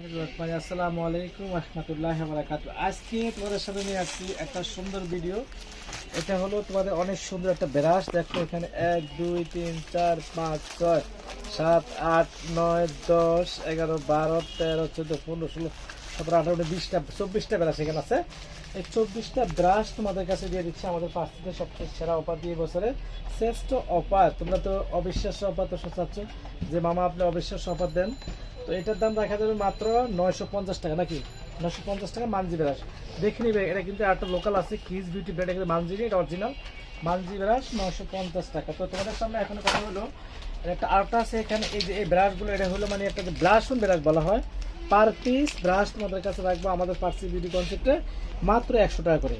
আসসালামু আলাইকুম রহমতুল্লাহ বারাকাতু আজকে তোমাদের সাথে নিয়ে আসছি একটা সুন্দর ভিডিও এটা হলো তোমাদের অনেক সুন্দর একটা ব্রাশ। দেখো এখানে এক, দুই, তিন, চার, পাঁচ, ছয়, সাত, আট, নয়, দশ, এগারো, বারো, তেরো, চোদ্দ, পনেরো, ষোলো, সতেরো, আঠারো বিশটা, চব্বিশটা ব্রাশ এখানে আছে। এই চব্বিশটা ব্রাশ তোমাদের কাছে দিয়ে দিচ্ছে আমাদের পাঁচ থেকে সবচেয়ে সেরা অফার দিয়ে বছরে। শ্রেষ্ঠ অফার, তোমরা তো অবিশ্বাস্য অফার তো চাচ্ছ যে মামা আপনি অবিশ্বাস্য অফার দেন। তো এটার দাম রাখা যাবে মাত্র নয়শো পঞ্চাশ টাকা, নাকি? নয়শো পঞ্চাশ টাকা মানজি ব্রাশ দেখে নিবে, এটা কিন্তু একটা লোকাল আছে কিজ বিউটি ব্র্যান্ড কিন্তু মানজি এটা অরিজিনাল মানজি ব্রাশ নয়শো পঞ্চাশ টাকা। তো তোমাদের সামনে এখন কথা হলো একটা আরেকটা আছে এখানে, এই যে এই ব্রাশগুলো, এটা হলো মানে একটা যে ব্রাশন ব্রাশ বলা হয়। পার পিস ব্রাশ তোমাদের কাছে রাখব, আমাদের পার্সি বিউটি কনসেপ্টে মাত্র একশো টাকা করে।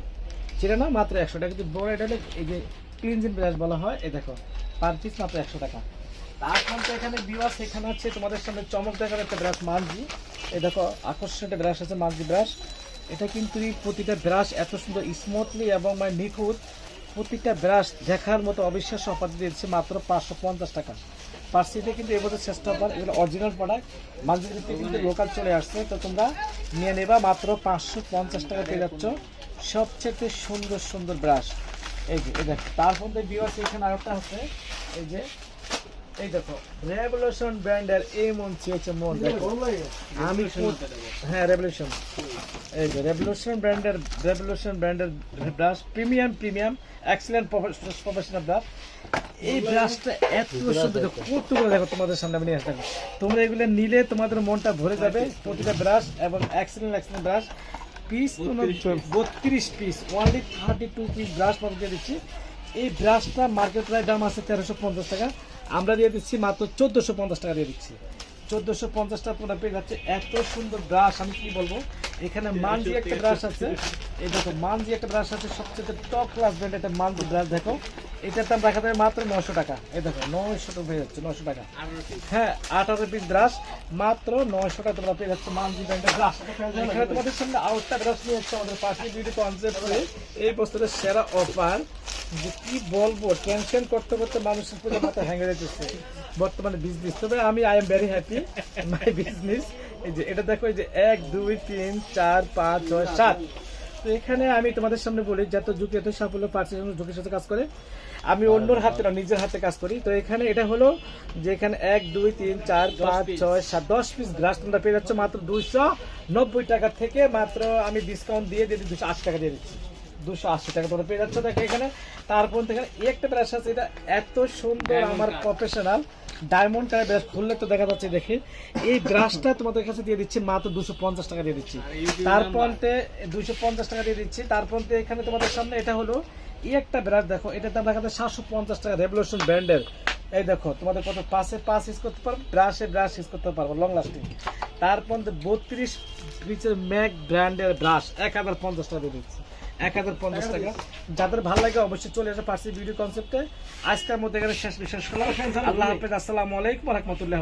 সেটা না, মাত্র একশো টাকা। কিন্তু বড় এটা এই যে ক্লিনজিন ব্রাশ বলা হয়, এই দেখো পার পিস মাত্র একশো টাকা। তারপর তো এখানে বিওয়াস এখানে আছে তোমাদের সামনে চমক দেখার একটা ব্রাশ মানজি এই দেখো আকর্ষণ একটা ব্রাশ আছে মানজি ব্রাশ এটা কিন্তু প্রতিটা ব্রাশ এত সুন্দর স্মুথলি এবং মানে নিখুঁত। প্রতিটা ব্রাশ দেখার মতো অবিশ্বাস্য অফার দিয়েছে মাত্র পাঁচশো পঞ্চাশ টাকা। পার্সিতে কিন্তু এবছর চেষ্টা অফার এগুলো অরিজিনাল প্রোডাক্ট মানজিতে কিন্তু লোকাল চলে আসছে, তো তোমরা নিয়ে নেবা মাত্র পাঁচশো পঞ্চাশ টাকা পেয়ে যাচ্ছ সবচেয়ে সুন্দর সুন্দর ব্রাশ এই যে দেখো, তার মধ্যে বিওয়াস এখানে আরেকটা হচ্ছে এই যে এই দেখো রেভলিউশন ব্র্যান্ডের এই মন চেয়েছে মন দেখো। আমি হ্যাঁ রেভলিউশন এই যে রেভলিউশন ব্র্যান্ডের রেভলিউশন ব্র্যান্ডের brush premium premium excellent professional brush এই ব্রাশটা এত সুন্দর দেখো, কতগুলো দেখো তোমাদের সামনে আমি নিয়ে তোমরা এগুলো নিলে তোমাদের মনটা ভরে যাবে প্রতিটা ব্রাশ এবং এক্সেলেন্ট এক্সেলেন্ট ব্রাশ। পিস বত্রিশ piece only thirty two piece brush দিচ্ছি। এই ব্রাশটা মার্কেট প্রায় দাম আছে তেরোশো পঞ্চাশ টাকা। আমরা দিয়ে দিচ্ছি মাত্র চোদ্দোশো পঞ্চাশ টাকা দিয়ে দিচ্ছি। চোদ্দোশো পঞ্চাশ টাকা তোমরা পেয়ে যাচ্ছে এত সুন্দর ব্রাশ আমি কি বলব? এখানে মানজি একটা ব্রাশ আছে। এই দেখো মানজি একটা ব্রাশ আছে সবচেয়ে টপ ক্লাস ব্র্যান্ড একটা মানজি ব্রাশ দেখো। এটার দাম রাখা যাবে মাত্র নশো টাকা। এই দেখো নয়শো টাকা পেয়ে যাচ্ছে নশো টাকা। হ্যাঁ আঠারো পিস ব্রাশ মাত্র নয়শো টাকা তোমরা পেয়ে যাচ্ছে মানজি ব্র্যান্ডের ব্রাশ এখানে তোমাদের সামনে আউটটা ব্রাশ নিয়ে যাচ্ছে আমাদের পাশে বিউটি কনসেপ্ট এই বস্তুটা সেরা অফার যে কি বলব টেনশন করতে করতে মানুষের পুরো মাথা ভেঙে যেতেছে। বর্তমানে বিজনেস তবে আমি I am very happy my business এই যে এটা দেখো এই যে এক দুই তিন চার পাঁচ ছয় সাত। তো এখানে আমি তোমাদের সামনে বলি যত যুগে এত সাফল্য পাচ্ছি যুগের সাথে কাজ করে আমি অন্যর হাতে না নিজের হাতে কাজ করি। তো এখানে এটা হলো যে এখানে এক দুই তিন চার পাঁচ ছয় সাত দশ পিস গ্লাস তোমরা পেয়ে যাচ্ছ মাত্র দুইশো নব্বই টাকা থেকে মাত্র আমি ডিসকাউন্ট দিয়ে দিয়ে দুশো আশি টাকা দিয়ে দিচ্ছি। দুশো আশি টাকা তোমরা পেয়ে যাচ্ছ দেখো এখানে। তারপর একটা ব্রাশ আছে এটা এত সুন্দর আমার প্রফেশনাল ডায়মন্ড কালার ব্রাশ খুললে তো দেখা যাচ্ছে দেখে। এই ব্রাশটা তোমাদের কাছে দিয়ে দিচ্ছি মাত্র দুশো পঞ্চাশ টাকা দিয়ে দিচ্ছি। দুশো পঞ্চাশ টাকা দিয়ে দিচ্ছি এখানে তোমাদের সামনে এটা হলো এই একটা ব্রাশ দেখো এটার দাম দেখা যায় সাতশো পঞ্চাশ টাকা রেভলিউশন ব্র্যান্ডের এই দেখো তোমাদের কত পাশে পাস ইউজ করতে পারব ব্রাশে ব্রাশ ইউজ করতে পারব লং লাস্টিং তারপর বত্রিশ পিচের ম্যাক ব্র্যান্ডের ব্রাশ এক হাজার পঞ্চাশ টাকা দিয়ে দিচ্ছি। এক হাজার পঞ্চাশ টাকা। যাদের ভালো লাগে অবশ্যই চলে আসে পার্সি ভিডিও কনসেপ্টে। আজকের মধ্যে এখানে শেষ বিশেষ করলাম। আল্লাহ হাফেজ আসসালামু আলাইকুম রহমতুল্লাহ